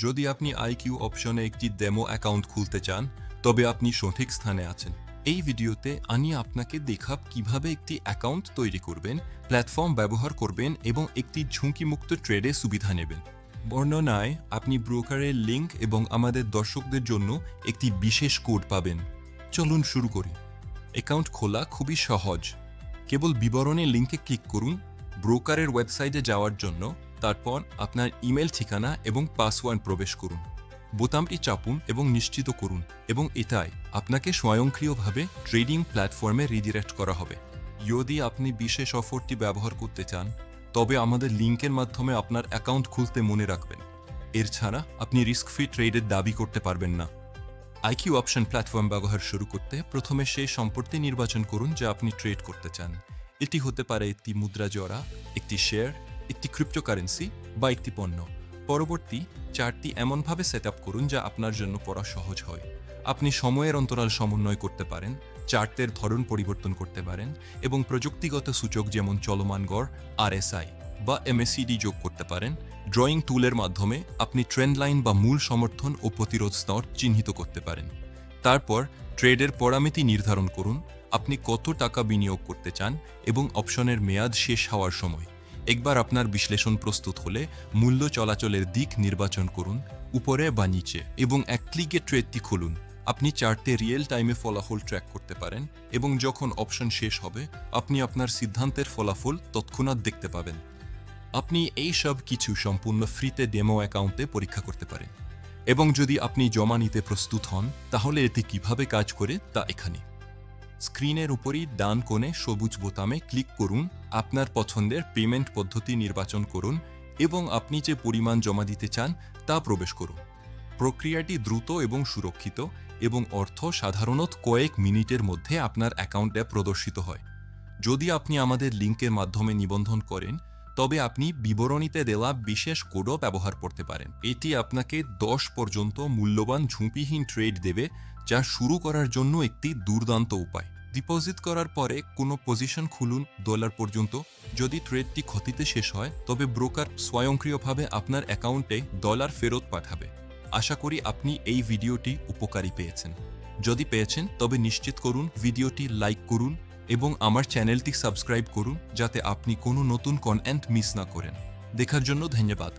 যদি আপনি আইকিউ অপশনে একটি ডেমো অ্যাকাউন্ট খুলতে চান, তবে আপনি সঠিক স্থানে আছেন। এই ভিডিওতে আমি আপনাকে দেখাব কীভাবে একটি অ্যাকাউন্ট তৈরি করবেন প্ল্যাটফর্ম ব্যবহার করবেন এবং একটি ঝুঁকিমুক্ত ট্রেডে সুবিধা নেবেন। বর্ণনায়, আপনি ব্রোকারের লিঙ্ক এবং আমাদের দর্শকদের জন্য একটি বিশেষ কোড পাবেন। চলুন শুরু করি। অ্যাকাউন্ট খোলা খুবই সহজ। কেবল বিবরণে লিঙ্কে ক্লিক করুন। ব্রোকারের ওয়েবসাইটে যাওয়ার জন্য তারপর আপনার ইমেল ঠিকানা এবং পাসওয়ার্ড প্রবেশ করুন। বোতামটি চাপুন এবং নিশ্চিত করুন এবং এটাই আপনাকে স্বয়ংক্রিয়ভাবে ট্রেডিং প্ল্যাটফর্মে রিডিরেক্ট করা হবে। যদি আপনি বিশেষ অফারটি ব্যবহার করতে চান, তবে আমাদের লিঙ্কের মাধ্যমে আপনার অ্যাকাউন্ট খুলতে মনে রাখবেন। এর ছাড়া আপনি রিস্ক ফ্রি ট্রেডের দাবি করতে পারবেন না। আইকিউ অপশন প্ল্যাটফর্ম ব্যবহার শুরু করতে প্রথমে সেই সম্পত্তি নির্বাচন করুন যা আপনি ট্রেড করতে চান। এটি হতে পারে একটি মুদ্রা জোড়া, একটি শেয়ার ক্রিপ্টোকারেন্সি বা একটি পণ্য। পরবর্তী চারটি এমনভাবে সেট আপ করুন যা আপনার জন্য পড়া সহজ হয়। আপনি সময়ের অন্তরাল সমন্বয় করতে পারেন, চার্টের ধরন পরিবর্তন করতে পারেন এবং প্রযুক্তিগত সূচক যেমন চলমান গড় আরএসআই বা এমএসিডি যোগ করতে পারেন। ড্রয়িং টুলের মাধ্যমে আপনি ট্রেন্ড লাইন বা মূল সমর্থন ও প্রতিরোধ স্তর চিহ্নিত করতে পারেন। তারপর ট্রেডের পরামিতি নির্ধারণ করুন। আপনি কত টাকা বিনিয়োগ করতে চান এবং অপশনের মেয়াদ শেষ হওয়ার সময়। একবার আপনার বিশ্লেষণ প্রস্তুত হলে মূল্য চলাচলের দিক নির্বাচন করুন, উপরে বা নিচে, এবং এক ক্লিকে ট্রেডটি খুলুন। আপনি চার্টে রিয়েল টাইমে ফলাফল ট্র্যাক করতে পারেন, এবং যখন অপশন শেষ হবে, আপনি আপনার সিদ্ধান্তের ফলাফল তৎক্ষণাৎ দেখতে পাবেন। আপনি এই সব কিছু সম্পূর্ণ ফ্রিতে ডেমো অ্যাকাউন্টে পরীক্ষা করতে পারেন। এবং যদি আপনি জমা নিতে প্রস্তুত হন, তাহলে এতে কীভাবে কাজ করে তা এখানে। স্ক্রিনের উপরই ডান কোণে সবুজ বোতামে ক্লিক করুন, আপনার পছন্দের পেমেন্ট পদ্ধতি নির্বাচন করুন এবং আপনি যে পরিমাণ জমা দিতে চান তা প্রবেশ করুন। প্রক্রিয়াটি দ্রুত এবং সুরক্ষিত এবং অর্থ সাধারণত কয়েক মিনিটের মধ্যে আপনার অ্যাকাউন্টে প্রদর্শিত হয়। যদি আপনি আমাদের লিঙ্কের মাধ্যমে নিবন্ধন করেন তবে আপনি বিবরণীতে দেওয়া বিশেষ কোডও ব্যবহার করতে পারেন। এটি আপনাকে দশ পর্যন্ত মূল্যবান ঝুঁকিহীন ট্রেড দেবে, যা শুরু করার জন্য একটি দুর্দান্ত উপায়। ডিপোজিট করার পরে কোনো পজিশন খুলুন ডলার পর্যন্ত। যদি ট্রেডটি ক্ষতিতে শেষ হয়, তবে ব্রোকার স্বয়ংক্রিয়ভাবে আপনার অ্যাকাউন্টে ডলার ফেরত পাঠাবে। আশা করি আপনি এই ভিডিওটি উপকারী পেয়েছেন। যদি পেয়েছেন, তবে নিশ্চিত করুন, ভিডিওটি লাইক করুন এবং আমার চ্যানেলটি সাবস্ক্রাইব করুন যাতে আপনি কোনো নতুন কন্টেন্ট মিস না করেন। দেখার জন্য ধন্যবাদ।